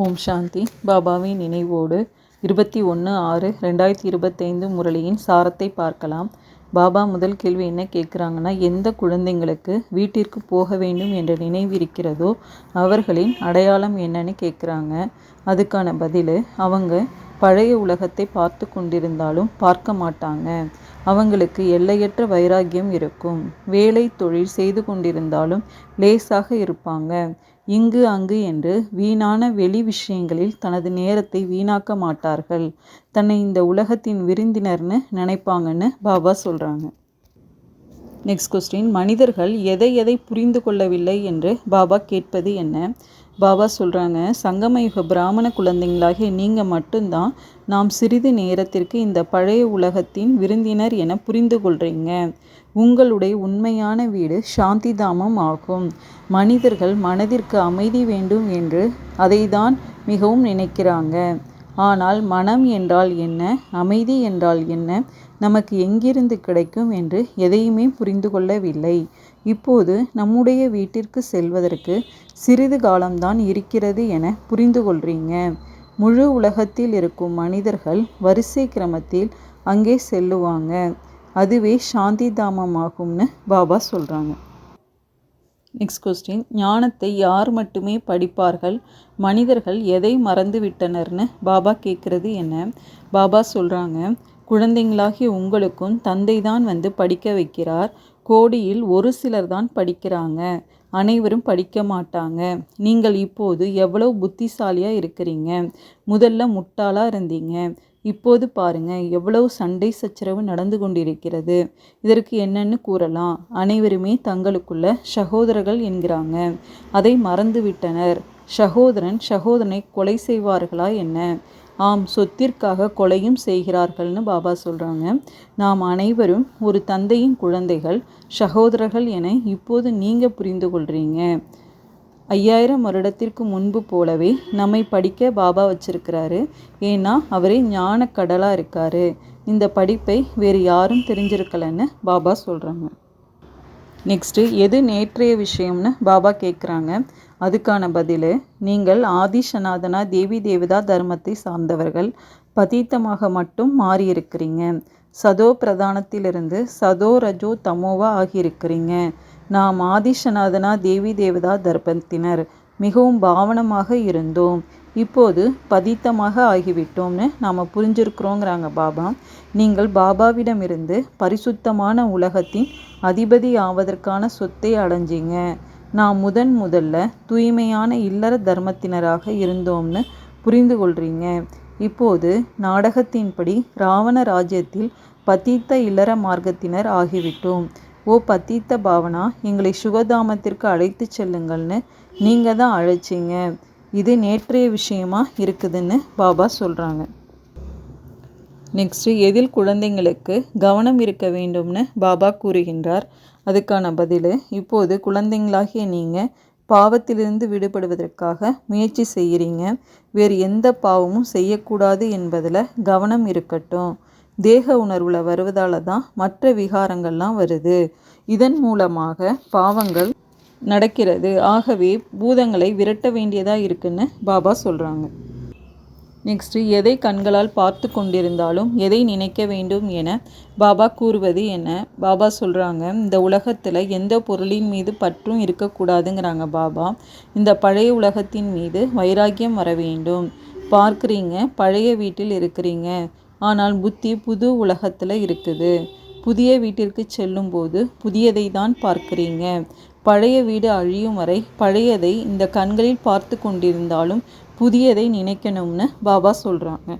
ஓம் சாந்தி. பாபாவின் நினைவோடு இருபத்தி ஒன்று ஆறு ரெண்டாயிரத்தி இருபத்தைந்து முரளியின் சாரத்தை பார்க்கலாம். பாபா முதல் கேள்வி என்ன கேட்குறாங்கன்னா எந்த குழந்தைங்களுக்கு வீட்டிற்கு போக வேண்டும் என்ற நினைவு இருக்கிறதோ அவர்களின் அடையாளம் என்னன்னு கேட்குறாங்க. அதுக்கான பதில் அவங்க பழைய உலகத்தை பார்த்து கொண்டிருந்தாலும் பார்க்க மாட்டாங்க. அவங்களுக்கு எல்லையற்ற வைராக்கியம் இருக்கும். வேலை தொழில் செய்து கொண்டிருந்தாலும் லேசாக இருப்பாங்க. இங்கு அங்கு என்று வீணான வெளி விஷயங்களில் தனது நேரத்தை வீணாக்க மாட்டார்கள். தன்னை இந்த உலகத்தின் விருந்தினர்னு நினைப்பாங்கன்னு பாபா சொல்கிறாங்க நெக்ஸ்ட் கொஸ்டின் மனிதர்கள் எதை எதை புரிந்து கொள்ளவில்லை என்று பாபா கேட்பது என்ன? பாபா சொல்கிறாங்க சங்கமயுக பிராமண குழந்தைங்களாகிய நீங்கள் மட்டும்தான் நாம் சிறிது நேரத்திற்கு இந்த பழைய உலகத்தின் விருந்தினர் என புரிந்து கொள்கிறீங்க உங்களுடைய உண்மையான வீடு சாந்தி தாமம் ஆகும். மனிதர்கள் மனதிற்கு அமைதி வேண்டும் என்று அதைதான் மிகவும் நினைக்கிறாங்க. ஆனால் மனம் என்றால் என்ன அமைதி என்றால் என்ன நமக்கு எங்கிருந்து கிடைக்கும் என்று எதையுமே புரிந்து கொள்ளவில்லை. இப்போது நம்முடைய வீட்டிற்கு செல்வதற்கு சிறிது காலம்தான் இருக்கிறது என புரிந்து கொள்றீங்க முழு உலகத்தில் இருக்கும் மனிதர்கள் வரிசை கிரமத்தில் அங்கே செல்லுவாங்க. அதுவே சாந்தி தாமமாகும்னு பாபா சொல்கிறாங்க நெக்ஸ்ட் கொஸ்டின் ஞானத்தை யார் மட்டுமே படிப்பார்கள்? மனிதர்கள் எதை மறந்து விட்டனர்னு பாபா கேட்குறது என்ன? பாபா சொல்கிறாங்க குழந்தைங்களாகிய உங்களுக்கும் தந்தை தான் வந்து படிக்க வைக்கிறார். கோடியில் ஒரு சிலர் தான் படிக்கிறாங்க. அனைவரும் படிக்க மாட்டாங்க. நீங்கள் இப்போது எவ்வளவு புத்திசாலியாக இருக்கிறீங்க? முதல்ல முட்டாளாக இருந்தீங்க. இப்போது பாருங்க எவ்வளவு சண்டை சச்சரவு நடந்து கொண்டிருக்கிறது. இதற்கு என்னன்னு கூறலாம். அனைவருமே தங்களுக்குள்ள சகோதரர்கள் என்கிறாங்க. அதை மறந்துவிட்டனர். சகோதரன் சகோதரனை கொலை செய்வார்களா என்ன? ஆம் சொத்திற்காக கொலையும் செய்கிறார்கள்னு பாபா சொல்கிறாங்க நாம் அனைவரும் ஒரு தந்தையின் குழந்தைகள் சகோதரர்கள் என இப்போது நீங்கள் புரிந்து கொள்கிறீங்க ஐயாயிரம் வருடத்திற்கு முன்பு போலவே நம்மை படிக்க பாபா வச்சிருக்கிறாரு. ஏன்னா அவரே ஞான கடலாக இருக்காரு. இந்த படிப்பை வேறு யாரும் தெரிஞ்சிருக்கலன்னு பாபா சொல்கிறாங்க நெக்ஸ்ட்டு எது நேற்றைய விஷயம்னு பாபா கேட்குறாங்க அதுக்கான பதில் நீங்கள் ஆதிசநாதனா தேவி தேவதா தர்மத்தை சார்ந்தவர்கள் பதீத்தமாக மட்டும் மாறியிருக்கிறீங்க. சதோ பிரதானத்திலிருந்து சதோ ரஜோ தமோவா ஆகியிருக்கிறீங்க. நாம் ஆதிசநாதனா தேவி தேவதா தர்மத்தினர். மிகவும் பாவனமாக இருந்தோம். இப்போது பதித்தமாக ஆகிவிட்டோம்னு நாம் புரிஞ்சிருக்கிறோங்கிறாங்க பாபா. நீங்கள் பாபாவிடமிருந்து பரிசுத்தமான உலகத்தின் அதிபதி ஆவதற்கான சொத்தை அடைஞ்சிங்க. நாம் முதன் முதல்ல தூய்மையான இல்லற தர்மத்தினராக இருந்தோம்னு புரிந்து கொள்கிறீங்க இப்போது நாடகத்தின்படி ராவண ராஜ்யத்தில் பத்தித்த இல்லற மார்க்கத்தினர் ஆகிவிட்டோம். ஓ பத்தித்த பாவனா எங்களை சுகதாமத்திற்கு அழைத்து செல்லுங்கள்னு நீங்கள் தான் அழைச்சிங்க. இது நேற்றைய விஷயமா இருக்குதுன்னு பாபா சொல்கிறாங்க நெக்ஸ்ட்டு எதில் குழந்தைங்களுக்கு கவனம் இருக்க வேண்டும்னு பாபா கூறுகின்றார். அதுக்கான பதில் இப்போது குழந்தைங்களாகிய நீங்கள் பாவத்திலிருந்து விடுபடுவதற்காக முயற்சி செய்கிறீங்க. வேறு எந்த பாவமும் செய்யக்கூடாது என்பதில் கவனம் இருக்கட்டும். தேக உணர்வில் வருவதால் தான் மற்ற விகாரங்கள்லாம் வருது. இதன் மூலமாக பாவங்கள் நடக்கிறது. ஆகவே பூதங்களை விரட்ட வேண்டியதாக இருக்குன்னு பாபா சொல்கிறாங்க நெக்ஸ்ட்டு எதை கண்களால் பார்த்து கொண்டிருந்தாலும் எதை நினைக்க வேண்டும் என பாபா கூறுவது என்ன? பாபா சொல்கிறாங்க இந்த உலகத்தில் எந்த பொருளின் மீது பற்றும் இருக்கக்கூடாதுங்கிறாங்க பாபா. இந்த பழைய உலகத்தின் மீது வைராக்கியம் வர வேண்டும். பார்க்குறீங்க பழைய வீட்டில் இருக்கிறீங்க. ஆனால் புத்தி புது உலகத்தில் இருக்குது. புதிய வீட்டிற்கு செல்லும்போது புதியதை தான் பார்க்குறீங்க. பழைய வீடு அழியும் வரை பழையதை இந்த கண்களில் பார்த்து கொண்டிருந்தாலும் புதியதை நினைக்கணும்னு பாபா சொல்கிறாங்க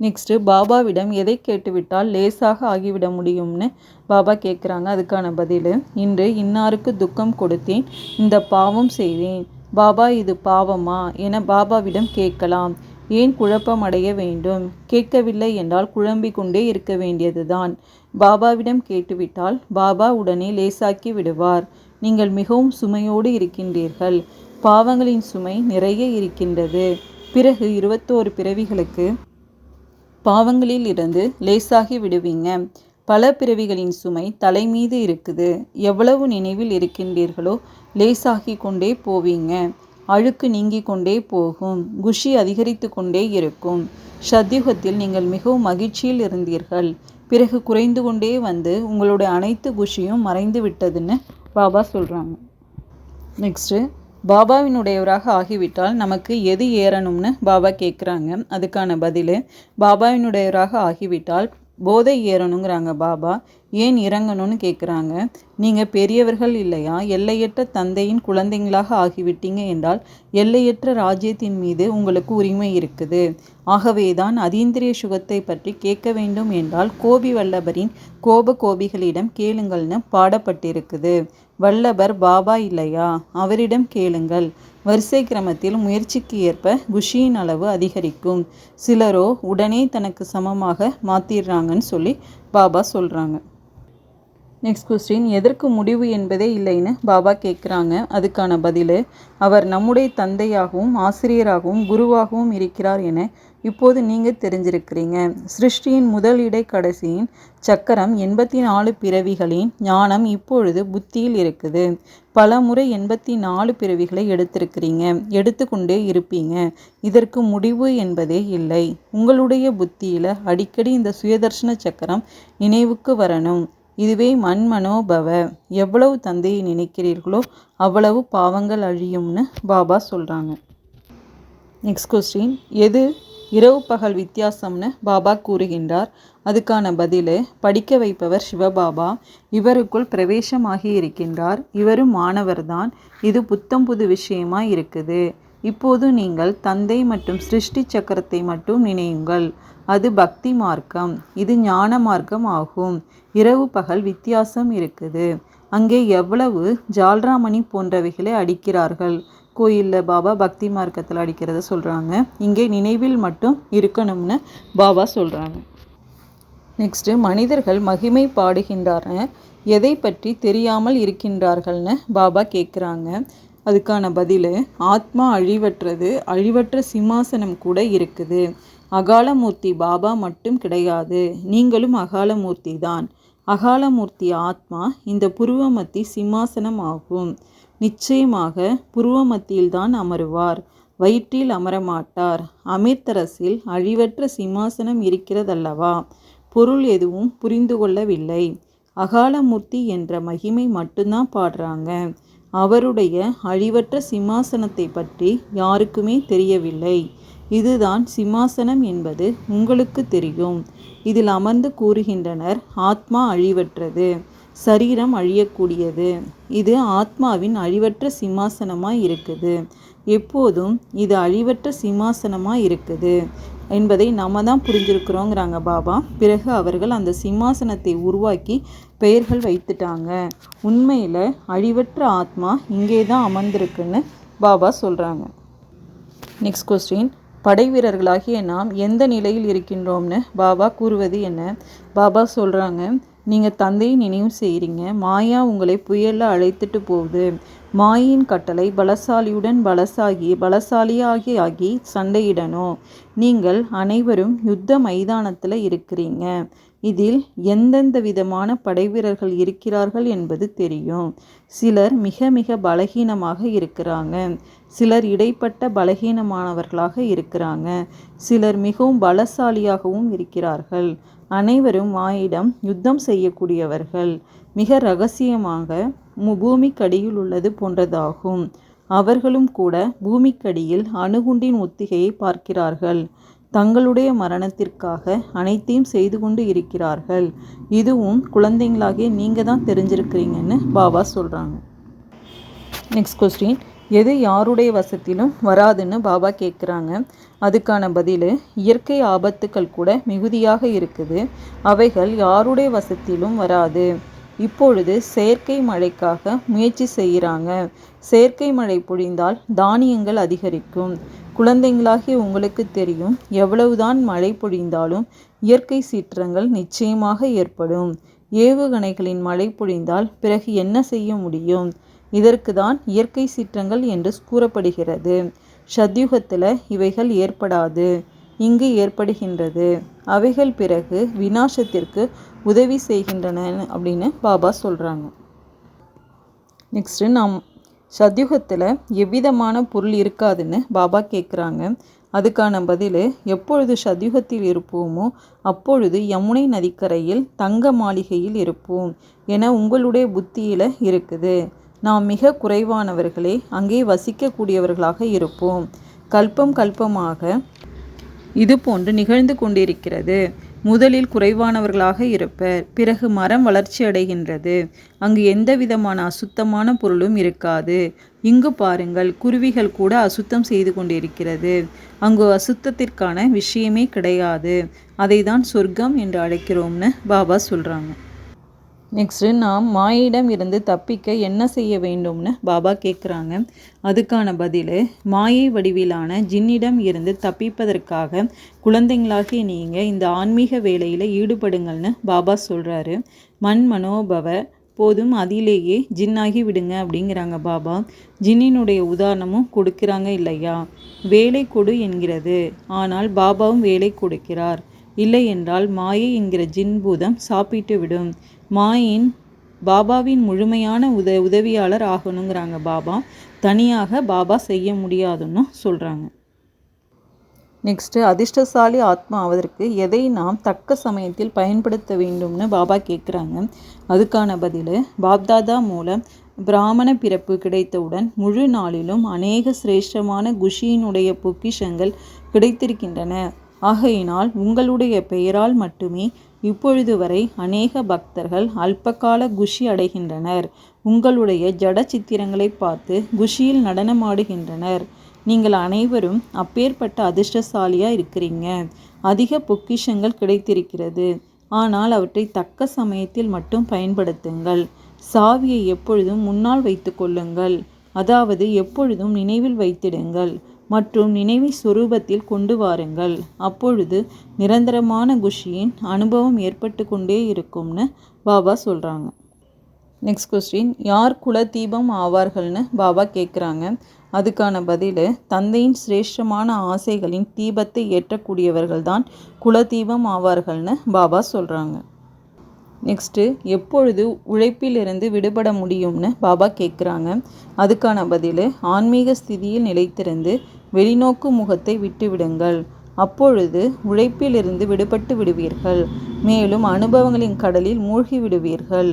நெக்ஸ்ட்டு பாபாவிடம் எதை கேட்டுவிட்டால் லேசாக ஆகிவிட முடியும்னு பாபா கேட்குறாங்க அதுக்கான பதில் இன்று இன்னாருக்கு துக்கம் கொடுத்தேன் இந்த பாவம் செய்தேன். பாபா இது பாவமா? என பாபாவிடம் கேட்கலாம். ஏன் குழப்பம் அடைய வேண்டும்? கேட்கவில்லை என்றால் குழம்பிக் கொண்டே இருக்க வேண்டியதுதான். பாபாவிடம் கேட்டுவிட்டால் பாபா உடனே லேசாக்கி விடுவார். நீங்கள் மிகவும் சுமையோடு இருக்கின்றீர்கள். பாவங்களின் சுமை நிறைய இருக்கின்றது. பிறகு இருபத்தோரு பிறவிகளுக்கு பாவங்களில் இருந்து லேசாகி விடுவீங்க. பல பிறவிகளின் சுமை தலை மீது இருக்குது. எவ்வளவு நினைவில் இருக்கின்றீர்களோ லேசாகி கொண்டே போவீங்க. அழுக்கு நீங்கி கொண்டே போகும். குஷி அதிகரித்து கொண்டே இருக்கும். சத்யுகத்தில் நீங்கள் மிகவும் மகிழ்ச்சியில் இருந்தீர்கள். பிறகு குறைந்து கொண்டே வந்து உங்களுடைய அனைத்து குஷியும் மறைந்து விட்டதுன்னு பாபா சொல்கிறாங்க நெக்ஸ்ட்டு பாபாவினுடையவராக ஆகிவிட்டால் நமக்கு எது ஏறணும்னு பாபா கேட்குறாங்க அதுக்கான பதில் பாபாவினுடையவராக ஆகிவிட்டால் போதை ஏறணுங்கிறாங்க பாபா. ஏன் இறங்கணும்னு கேட்குறாங்க நீங்கள் பெரியவர்கள் இல்லையா? எல்லையற்ற தந்தையின் குழந்தைங்களாக ஆகிவிட்டீங்க என்றால் எல்லையற்ற ராஜ்யத்தின் மீது உங்களுக்கு உரிமை இருக்குது. ஆகவே தான் அதீந்திரிய சுகத்தை பற்றி கேட்க வேண்டும் என்றால் கோபி வல்லபரின் கோப கோபிகளிடம் கேளுங்கள்னு பாடப்பட்டிருக்குது. வல்லபர் பாபா இல்லையா? அவரிடம் கேளுங்கள். வரிசை கிரமத்தில் முயற்சிக்கு ஏற்ப குஷியின் அளவு அதிகரிக்கும். சிலரோ உடனே தனக்கு சமமாக மாத்திடுறாங்கன்னு சொல்லி பாபா சொல்கிறாங்க நெக்ஸ்ட் கொஸ்டின் எதற்கு முடிவு என்பதே இல்லைன்னு பாபா கேட்குறாங்க அதுக்கான பதில் அவர் நம்முடைய தந்தையாகவும் ஆசிரியராகவும் குருவாகவும் இருக்கிறார் என இப்போது நீங்கள் தெரிஞ்சிருக்கிறீங்க. சிருஷ்டியின் முதல் இடை கடைசியின் சக்கரம் எண்பத்தி நாலு பிறவிகளின் ஞானம் இப்பொழுது புத்தியில் இருக்குது. பல முறை எண்பத்தி நாலு பிறவிகளை எடுத்திருக்கிறீங்க. எடுத்துக்கொண்டே இருப்பீங்க. இதற்கு முடிவு என்பதே இல்லை. உங்களுடைய புத்தியில் அடிக்கடி இந்த சுயதர்ஷன சக்கரம் நினைவுக்கு வரணும். இதுவே மண்மனோபவ எவ்வளவு தந்தையை நினைக்கிறீர்களோ அவ்வளவு பாவங்கள் அழியும்னு பாபா சொல்கிறாங்க நெக்ஸ்ட் கொஸ்டின் எது இரவு பகல் வித்தியாசம்னு பாபா கூறுகின்றார். அதுக்கான பதில் படிக்க வைப்பவர் சிவபாபா. இவருக்குள் பிரவேசமாகி இருக்கின்றார். இவரும் மாணவர்தான். இது புத்தம் புது விஷயமா இருக்குது. இப்போது நீங்கள் தந்தை மற்றும் சிருஷ்டி சக்கரத்தை மட்டும் நினையுங்கள். அது பக்தி மார்க்கம். இது ஞான மார்க்கம் ஆகும். இரவு பகல் வித்தியாசம் இருக்குது. அங்கே எவ்வளவு ஜால்ராமணி போன்றவைகளை அடிக்கிறார்கள். கோயிலில் பாபா பக்தி மார்க்கத்தில் அடிக்கிறத சொல்கிறாங்க இங்கே நினைவில் மட்டும் இருக்கணும்னு பாபா சொல்கிறாங்க நெக்ஸ்ட்டு மனிதர்கள் மகிமை பாடுகின்றார்னு எதை பற்றி தெரியாமல் இருக்கின்றார்கள்னு பாபா கேட்குறாங்க அதுக்கான பதில் ஆத்மா அழிவற்றது அழிவற்ற சிம்மாசனம் கூட இருக்குது. அகாலமூர்த்தி பாபா மட்டும் கிடையாது நீங்களும் அகாலமூர்த்தி தான் அகாலமூர்த்தி ஆத்மா இந்த புருவமத்தி சிம்மாசனம் ஆகும். நிச்சயமாக புருவமத்தியில்தான் அமருவார். வயிற்றில் அமரமாட்டார். அமிர்தரசில் அழிவற்ற சிம்மாசனம் இருக்கிறதல்லவா? பொருள் எதுவும் புரிந்து கொள்ளவில்லை. அகாலமூர்த்தி என்ற மகிமை மட்டும்தான் பாடுறாங்க. அவருடைய அழிவற்ற சிம்மாசனத்தை பற்றி யாருக்குமே தெரியவில்லை. இதுதான் சிம்மாசனம் என்பது உங்களுக்கு தெரியும். இதில் அமர்ந்து கூறுகின்றனர் ஆத்மா அழிவற்றது சரீரம் அழியக்கூடியது. இது ஆத்மாவின் அழிவற்ற சிம்மாசனமாக இருக்குது. எப்போதும் இது அழிவற்ற சிம்மாசனமாக இருக்குது. என்பதை நம்ம தான் புரிஞ்சிருக்கிறோங்கிறாங்க பாபா. பிறகு அவர்கள் அந்த சிம்மாசனத்தை உருவாக்கி பெயர்கள் வைத்துட்டாங்க. உண்மையில் அழிவற்ற ஆத்மா இங்கே தான் அமர்ந்திருக்குன்னு பாபா சொல்கிறாங்க நெக்ஸ்ட் கொஸ்டின் படை வீரர்களாகிய நாம் எந்த நிலையில் இருக்கின்றோம்னு பாபா கூறுவது என்ன? பாபா சொல்கிறாங்க நீங்கள் தந்தையை நினைவு செய்கிறீங்க மாயா உங்களை புயலில் அழைத்துட்டு போகுது. மாயின் கட்டளை பலசாலியுடன் பலசாகி பலசாலியாகி ஆகி சண்டையிடணும் நீங்கள் அனைவரும் யுத்த மைதானத்தில் இருக்கிறீங்க. இதில் எந்தெந்த விதமான படைவீரர்கள் இருக்கிறார்கள் என்பது தெரியும். சிலர் மிக மிக பலகீனமாக இருக்கிறாங்க. சிலர் இடைப்பட்ட பலகீனமானவர்களாக இருக்கிறாங்க. சிலர் மிகவும் பலசாலியாகவும் இருக்கிறார்கள். அனைவரும் மாயிடம் யுத்தம் செய்யக்கூடியவர்கள். மிக ரகசியமாக பூமிக்கடியில் உள்ளது போன்றதாகும். அவர்களும் கூட பூமிக்கடியில் அணுகுண்டின் ஒத்திகையை பார்க்கிறார்கள். தங்களுடைய மரணத்திற்காக அனைத்தையும் செய்து கொண்டு இருக்கிறார்கள். இதுவும் குழந்தைங்களாகிய நீங்கள் தான் தெரிஞ்சிருக்கிறீங்கன்னு பாபா சொல்கிறாங்க நெக்ஸ்ட் கொஸ்டின் எது யாருடைய வசத்திலும் வராதுன்னு பாபா கேட்குறாங்க அதுக்கான பதில் இயற்கை ஆபத்துக்கள் கூட மிகுதியாக இருக்குது. அவைகள் யாருடைய வசத்திலும் வராது. இப்பொழுது செயற்கை மழைக்காக முயற்சி செய்கிறாங்க. செயற்கை மழை பொழிந்தால் தானியங்கள் அதிகரிக்கும். குழந்தைங்களாகிய உங்களுக்கு தெரியும் எவ்வளவுதான் மழை பொழிந்தாலும் இயற்கை சீற்றங்கள் நிச்சயமாக ஏற்படும். ஏவுகணைகளின் மழை பொழிந்தால் பிறகு என்ன செய்ய முடியும்? இதற்கு தான் இயற்கை சீற்றங்கள் என்று கூறப்படுகிறது. சத்யுகத்தில் இவைகள் ஏற்படாது. இங்கு ஏற்படுகின்றது. அவைகள் பிறகு விநாசத்திற்கு உதவி செய்கின்றன அப்படின்னு பாபா சொல்கிறாங்க நெக்ஸ்ட்டு நாம் சத்யுகத்தில் எவ்விதமான பொருள் இருக்காதுன்னு பாபா கேட்குறாங்க அதுக்கான பதில் எப்பொழுது சத்யுகத்தில் இருப்போமோ அப்பொழுது யமுனை நதிக்கரையில் தங்க மாளிகையில் இருப்போம் என உங்களுடைய புத்தியில் இருக்குது. நாம் மிக குறைவானவர்களே அங்கே வசிக்கக்கூடியவர்களாக இருப்போம். கல்பம் கல்பமாக இது போன்று நிகழ்ந்து கொண்டிருக்கிறது. முதலில் குறைவானவர்களாக இருப்பர். பிறகு மரம் வளர்ச்சி அடைகின்றது. அங்கு எந்த விதமான அசுத்தமான பொருளும் இருக்காது. இங்கு பாருங்கள் குருவிகள் கூட அசுத்தம் செய்து கொண்டிருக்கிறது. அங்கு அசுத்தத்திற்கான விஷயமே கிடையாது. அதை தான் சொர்க்கம் என்று அழைக்கிறோம்னு பாபா சொல்கிறாங்க நெக்ஸ்ட்டு நாம் மாயிடம் இருந்து தப்பிக்க என்ன செய்ய வேண்டும்னு பாபா கேட்குறாங்க அதுக்கான பதில் மாயை வடிவிலான ஜின்னிடம் இருந்து தப்பிப்பதற்காக குழந்தைங்களாகிய நீங்கள் இந்த ஆன்மீக வேலையில் ஈடுபடுங்கள்னு பாபா சொல்கிறாரு மண் மனோபவ போதும் அதிலேயே ஜின்னாகி விடுங்க அப்படிங்கிறாங்க பாபா. ஜின்னினுடைய உதாரணமும் கொடுக்குறாங்க இல்லையா? வேலை கொடு என்கிறது. ஆனால் பாபாவும் வேலை கொடுக்கிறார். இல்லை என்றால் மாயை என்கிற ஜின் பூதம் சாப்பிட்டு விடும். மாயின் பாபாவின் முழுமையான உத உதவியாளர் ஆகணுங்கிறாங்க பாபா. தனியாக பாபா செய்ய முடியாதுன்னு சொல்கிறாங்க நெக்ஸ்ட்டு அதிர்ஷ்டசாலி ஆத்மா அவதற்கு எதை நாம் தக்க சமயத்தில் பயன்படுத்த வேண்டும்னு பாபா கேட்குறாங்க அதுக்கான பதில் பாப்தாதா மூலம் பிராமண பிறப்பு கிடைத்தவுடன் முழு நாளிலும் அநேக சிரேஷ்டமான குஷியினுடைய பொக்கிஷங்கள் கிடைத்திருக்கின்றன. ஆகையினால் உங்களுடைய பெயரால் மட்டுமே இப்பொழுது வரை அநேக பக்தர்கள் அல்பகால குஷி அடைகின்றனர். உங்களுடைய ஜட சித்திரங்களை பார்த்து குஷியில் நடனமாடுகின்றனர். நீங்கள் அனைவரும் அப்பேற்பட்ட அதிர்ஷ்டசாலியாக இருக்கிறீங்க. அதிக பொக்கிஷங்கள் கிடைத்திருக்கிறது. ஆனால் அவற்றை தக்க சமயத்தில் மட்டும் பயன்படுத்துங்கள். சாவியை எப்பொழுதும் முன்னால் வைத்து கொள்ளுங்கள். அதாவது எப்பொழுதும் நினைவில் வைத்திடுங்கள். மற்றும் நினைவை சுரூபத்தில் கொண்டு வாருங்கள். அப்பொழுது நிரந்தரமான குஷியின் அனுபவம் ஏற்பட்டு கொண்டே இருக்கும்னு பாபா சொல்கிறாங்க நெக்ஸ்ட் கொஸ்டின் யார் குலதீபம் ஆவார்கள்னு பாபா கேட்குறாங்க அதுக்கான பதில் தந்தையின் சிரேஷ்டமான ஆசைகளின் தீபத்தை ஏற்றக்கூடியவர்கள் தான் குலதீபம் ஆவார்கள்னு பாபா சொல்கிறாங்க நெக்ஸ்ட்டு எப்பொழுது உழைப்பிலிருந்து விடுபட முடியும்னு பாபா கேட்குறாங்க அதுக்கான பதில் ஆன்மீக ஸ்திதியில் நிலைத்திருந்து வெளிநோக்கு முகத்தை விட்டுவிடுங்கள். அப்பொழுது உழைப்பிலிருந்து விடுபட்டு விடுவீர்கள். மேலும் அனுபவங்களின் கடலில் மூழ்கி விடுவீர்கள்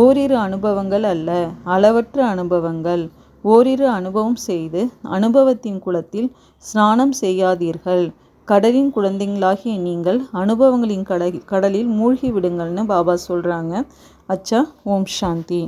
ஓரிரு அனுபவங்கள் அல்ல அளவற்ற அனுபவங்கள். ஓரிரு அனுபவம் செய்து அனுபவத்தின் குளத்தில் ஸ்நானம் செய்யாதீர்கள். கடலின் குழந்தைங்களாகிய நீங்கள் அனுபவங்களின் கடல் கடலில் மூழ்கி விடுங்கள்னு பாபா சொல்கிறாங்க அச்சா ஓம் சாந்தி.